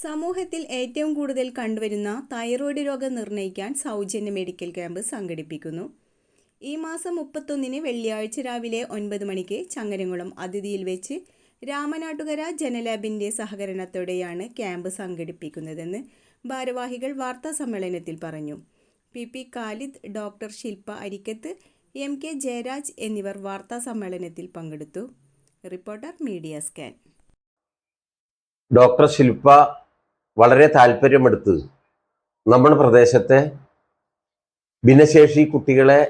സമൂഹത്തിൽ ഏറ്റവും കൂടുതൽ കണ്ടുവരുന്ന തൈറോയ്ഡ് രോഗം നിർണയിക്കാൻ സൗജന്യ മെഡിക്കൽ ക്യാമ്പ് സംഘടിപ്പിക്കുന്നു. ഈ മാസം മുപ്പത്തൊന്നിന് വെള്ളിയാഴ്ച രാവിലെ ഒൻപത് മണിക്ക് ചങ്ങരംകുളം അതിഥിയിൽ വെച്ച് രാമനാട്ടുകര ജനലാബിന്റെ സഹകരണത്തോടെയാണ് ക്യാമ്പ് സംഘടിപ്പിക്കുന്നതെന്ന് ഭാരവാഹികൾ വാർത്താ സമ്മേളനത്തിൽ പറഞ്ഞു. P P Khalid doctor Shilpa Arikkath M K Jayaraj എന്നിവർ വാർത്താ സമ്മേളനത്തിൽ പങ്കെടുത്തു. Reporter media scan. Doctor Shilpa വളരെ താല്പര്യമെടുത്ത് നമ്മുടെ പ്രദേശത്തെ ഭിന്നശേഷി കുട്ടികളെ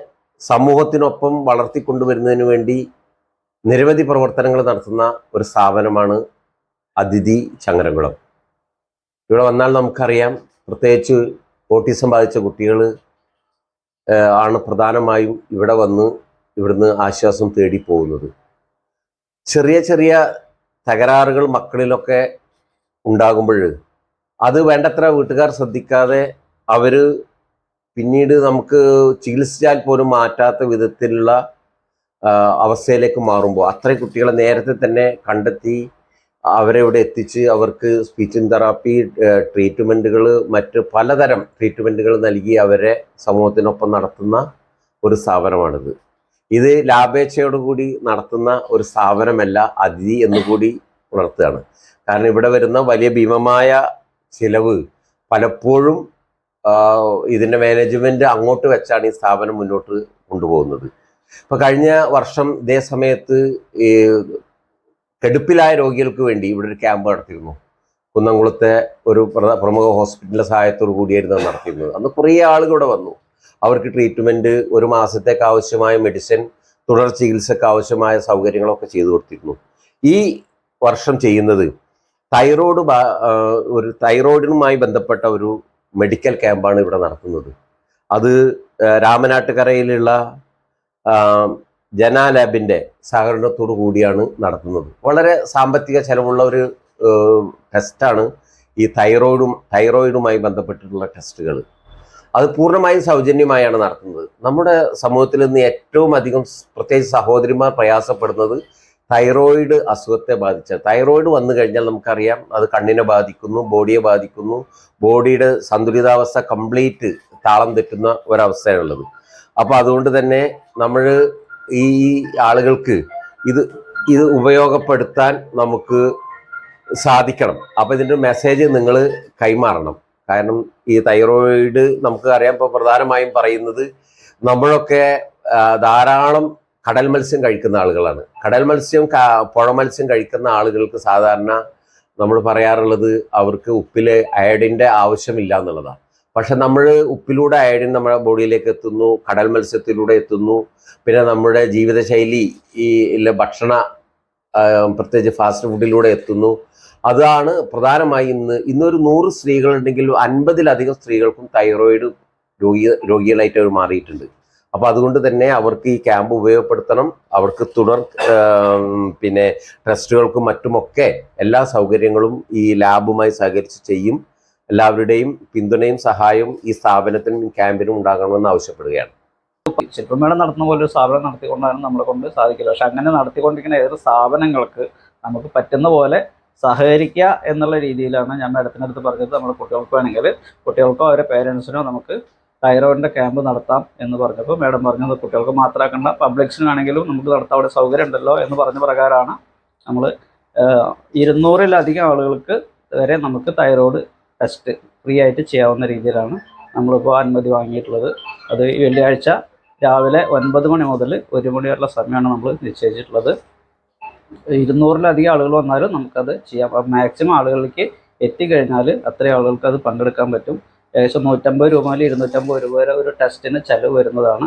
സമൂഹത്തിനൊപ്പം വളർത്തിക്കൊണ്ടുവരുന്നതിന് വേണ്ടി നിരവധി പ്രവർത്തനങ്ങൾ നടത്തുന്ന ഒരു സ്ഥാപനമാണ് അതിഥി ചങ്ങരംകുളം. ഇവിടെ വന്നാൽ നമുക്കറിയാം പ്രത്യേകിച്ച് ഓട്ടിസം ബാധിച്ച കുട്ടികൾ ആണ് പ്രധാനമായും ഇവിടെ വന്ന് ഇവിടുന്ന് ആശ്വാസം തേടി പോകുന്നത് ചെറിയ ചെറിയ തകരാറുകൾ മക്കളിലൊക്കെ ഉണ്ടാകുമ്പോൾ അത് വേണ്ടത്ര വീട്ടുകാർ ശ്രദ്ധിക്കാതെ അവർ പിന്നീട് നമുക്ക് ചികിത്സിച്ചാൽ പോലും മാറ്റാത്ത വിധത്തിലുള്ള അവസ്ഥയിലേക്ക് മാറുമ്പോൾ അത്രയും കുട്ടികളെ നേരത്തെ തന്നെ കണ്ടെത്തി അവരെ ഇവിടെ എത്തിച്ച് അവർക്ക് സ്പീച്ചിങ് തെറാപ്പി ട്രീറ്റ്മെന്റുകൾ മറ്റ് പലതരം ട്രീറ്റ്മെന്റുകൾ നൽകി അവരെ സമൂഹത്തിനൊപ്പം നടത്തുന്ന ഒരു സ്ഥാപനമാണിത്. ഇത് ലാഭേച്ഛയോടുകൂടി നടത്തുന്ന ഒരു സ്ഥാപനമല്ല അതിഥി എന്നുകൂടി ഉണർത്തുകയാണ്. കാരണം ഇവിടെ വരുന്ന വലിയ ഭീമമായ ചിലവ് പലപ്പോഴും ഇതിന്റെ മാനേജ്മെന്റ് അങ്ങോട്ട് വെച്ചാണ് ഈ സ്ഥാപനം മുന്നോട്ട് കൊണ്ടുപോകുന്നത്. ഇപ്പം കഴിഞ്ഞ വർഷം ഇതേ സമയത്ത് കെടുപ്പിലായ രോഗികൾക്ക് വേണ്ടി ഇവിടെ ഒരു ക്യാമ്പ് നടത്തിയിരുന്നു. കുന്നംകുളത്തെ ഒരു പ്രമുഖ ഹോസ്പിറ്റലിന്റെ സഹായത്തോടു കൂടിയായിരുന്നു നടത്തിയിരുന്നത്. അന്ന് കുറേ ആളുകൾ ഇവിടെ വന്നു. അവർക്ക് ട്രീറ്റ്മെന്റ് ഒരു മാസത്തേക്ക് ആവശ്യമായ മെഡിസിൻ തുടർ ചികിത്സക്ക് ആവശ്യമായ സൗകര്യങ്ങളൊക്കെ ചെയ്തു കൊടുത്തിരുന്നു. ഈ വർഷം ചെയ്യുന്നത് തൈറോയ്ഡ് ഒരു തൈറോയിഡിനുമായി ബന്ധപ്പെട്ട ഒരു മെഡിക്കൽ ക്യാമ്പാണ് ഇവിടെ നടത്തുന്നത് അത് രാമനാട്ടുകരയിലുള്ള ജനാ ലാബിന്റെ സഹകരണത്തോടു കൂടിയാണ് നടത്തുന്നത്. വളരെ സാമ്പത്തിക ചെലവുള്ള ഒരു ടെസ്റ്റാണ് ഈ തൈറോയ്ഡും തൈറോയിഡുമായി ബന്ധപ്പെട്ടിട്ടുള്ള ടെസ്റ്റുകൾ. അത് പൂർണമായും സൗജന്യമായാണ് നടത്തുന്നത്. നമ്മുടെ സമൂഹത്തിൽ നിന്ന് ഏറ്റവും അധികം പ്രത്യേകിച്ച് സഹോദരിമാർ പ്രയാസപ്പെടുന്നത് തൈറോയിഡ് അസുഖത്തെ ബാധിച്ച തൈറോയിഡ് വന്നു കഴിഞ്ഞാൽ നമുക്കറിയാം അത് കണ്ണിനെ ബാധിക്കുന്നു ബോഡിയെ ബാധിക്കുന്നു ബോഡിയുടെ സന്തുലിതാവസ്ഥ കംപ്ലീറ്റ് താളം തെറ്റുന്ന ഒരവസ്ഥയാണുള്ളത്. അപ്പോൾ അതുകൊണ്ട് തന്നെ നമ്മൾ ഈ ആളുകൾക്ക് ഇത് ഇത് ഉപയോഗപ്പെടുത്താൻ നമുക്ക് സാധിക്കണം. അപ്പോൾ ഇതിന്റെ മെസ്സേജ് നിങ്ങൾ കൈമാറണം. കാരണം ഈ തൈറോയിഡ് നമുക്ക് അറിയാം ഇപ്പോൾ പ്രധാനമായും പറയുന്നത് നമ്മളൊക്കെ ധാരാളം കടൽ മത്സ്യം കഴിക്കുന്ന ആളുകളാണ്. കടൽ മത്സ്യം പുഴ മത്സ്യം കഴിക്കുന്ന ആളുകൾക്ക് സാധാരണ നമ്മൾ പറയാറുള്ളത് അവർക്ക് ഉപ്പിലെ അയഡിന്റെ ആവശ്യമില്ല എന്നുള്ളതാണ്. പക്ഷെ നമ്മൾ ഉപ്പിലൂടെ അയഡിൻ നമ്മുടെ ബോഡിയിലേക്ക് എത്തുന്നു കടൽ മത്സ്യത്തിലൂടെ എത്തുന്നു. പിന്നെ നമ്മുടെ ജീവിതശൈലി ഈ ഭക്ഷണ പ്രത്യേകിച്ച് ഫാസ്റ്റ് ഫുഡിലൂടെ എത്തുന്നു. അതാണ് പ്രധാനമായി ഇന്ന് ഇന്നൊരു നൂറ് സ്ത്രീകളുണ്ടെങ്കിൽ അൻപതിലധികം സ്ത്രീകൾക്കും തൈറോയിഡ് രോഗി രോഗികളായിട്ട് അവർ മാറിയിട്ടുണ്ട്. അപ്പോൾ അതുകൊണ്ട് തന്നെ അവർക്ക് ഈ ക്യാമ്പ് ഉപയോഗപ്പെടുത്തണം. അവർക്ക് തുടർ പിന്നെ ടെസ്റ്റുകൾക്കും മറ്റുമൊക്കെ എല്ലാ സൗകര്യങ്ങളും ഈ ലാബുമായി സഹകരിച്ച് ചെയ്യും. എല്ലാവരുടെയും പിന്തുണയും സഹായവും ഈ സ്ഥാപനത്തിനും ക്യാമ്പിനും ഉണ്ടാകണമെന്ന് ആവശ്യപ്പെടുകയാണ്. ശില്പമേള നടത്തുന്ന പോലെ ഒരു സ്ഥാപനം നടത്തിക്കൊണ്ടാണ് നമ്മളെ കൊണ്ട് സാധിക്കില്ല പക്ഷെ അങ്ങനെ നടത്തിക്കൊണ്ടിരിക്കുന്ന ഏത് സ്ഥാപനങ്ങൾക്ക് നമുക്ക് പറ്റുന്ന പോലെ സഹകരിക്കുക എന്നുള്ള രീതിയിലാണ് ഞാൻ മേഡത്തിനടുത്ത് പറഞ്ഞത്. നമ്മുടെ കുട്ടികൾക്ക് വേണമെങ്കിൽ കുട്ടികൾക്കോ അവരുടെ പേരൻസിനോ നമുക്ക് തൈറോയിഡിന്റെ ക്യാമ്പ് നടത്താം എന്ന് പറഞ്ഞപ്പോൾ മാഡം പറഞ്ഞത് കുട്ടികൾക്ക് മാത്രമാക്കണ്ട പബ്ലിക്സിനാണെങ്കിലും നമുക്ക് നടത്താൻ അവിടെ സൗകര്യം ഉണ്ടല്ലോ എന്ന് പറഞ്ഞ പ്രകാരമാണ് നമ്മൾ ഇരുന്നൂറിലധികം ആളുകൾക്ക് വരെ നമുക്ക് തൈറോയ്ഡ് ടെസ്റ്റ് ഫ്രീ ആയിട്ട് ചെയ്യാവുന്ന രീതിയിലാണ് നമ്മളിപ്പോൾ അനുമതി വാങ്ങിയിട്ടുള്ളത്. അത് വെള്ളിയാഴ്ച രാവിലെ ഒൻപത് മണി മുതൽ ഒരു മണി വരെയുള്ള സമയമാണ് നമ്മൾ നിശ്ചയിച്ചിട്ടുള്ളത്. ഇരുന്നൂറിലധികം ആളുകൾ വന്നാലും നമുക്കത് ചെയ്യാം. മാക്സിമം ആളുകളിലേക്ക് എത്തിക്കഴിഞ്ഞാൽ അത്രയും ആളുകൾക്ക് അത് പങ്കെടുക്കാൻ പറ്റും. ഏകദേശം നൂറ്റമ്പത് രൂപ മുതൽ ഇരുന്നൂറ്റമ്പത് രൂപ വരെ ഒരു ടെസ്റ്റിന് ചിലവ് വരുന്നതാണ്.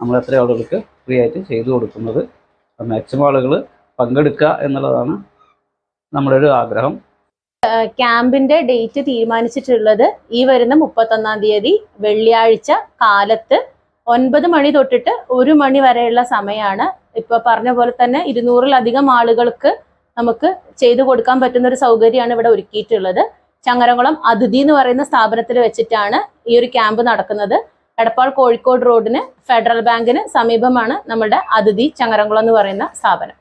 നമ്മൾ എത്ര ആളുകൾക്ക് ഫ്രീ ആയിട്ട് ചെയ്തു കൊടുക്കുന്നത്. മാക്സിമം ആളുകൾ പങ്കെടുക്കുക എന്നുള്ളതാണ് നമ്മുടെ ഒരു ആഗ്രഹം ക്യാമ്പിന്റെ ഡേറ്റ് തീരുമാനിച്ചിട്ടുള്ളത് ഈ വരുന്ന മുപ്പത്തൊന്നാം തീയതി വെള്ളിയാഴ്ച കാലത്ത് ഒൻപത് മണി തൊട്ടിട്ട് ഒരു മണി വരെയുള്ള സമയമാണ് ഇപ്പൊ പറഞ്ഞ പോലെ തന്നെ ഇരുന്നൂറിലധികം ആളുകൾക്ക് നമുക്ക് ചെയ്തു കൊടുക്കാൻ പറ്റുന്ന ഒരു സൗകര്യമാണ് ഇവിടെ ഒരുക്കിയിട്ടുള്ളത്. ചങ്ങരംകുളം അതിഥി എന്ന് പറയുന്ന സ്ഥാപനത്തിൽ വെച്ചിട്ടാണ് ഈ ഒരു ക്യാമ്പ് നടക്കുന്നത്. എടപ്പാൾ കോഴിക്കോട് റോഡിന് ഫെഡറൽ ബാങ്കിന് സമീപമാണ് നമ്മുടെ അതിഥി ചങ്ങരംകുളം എന്ന് പറയുന്ന സ്ഥാപനം.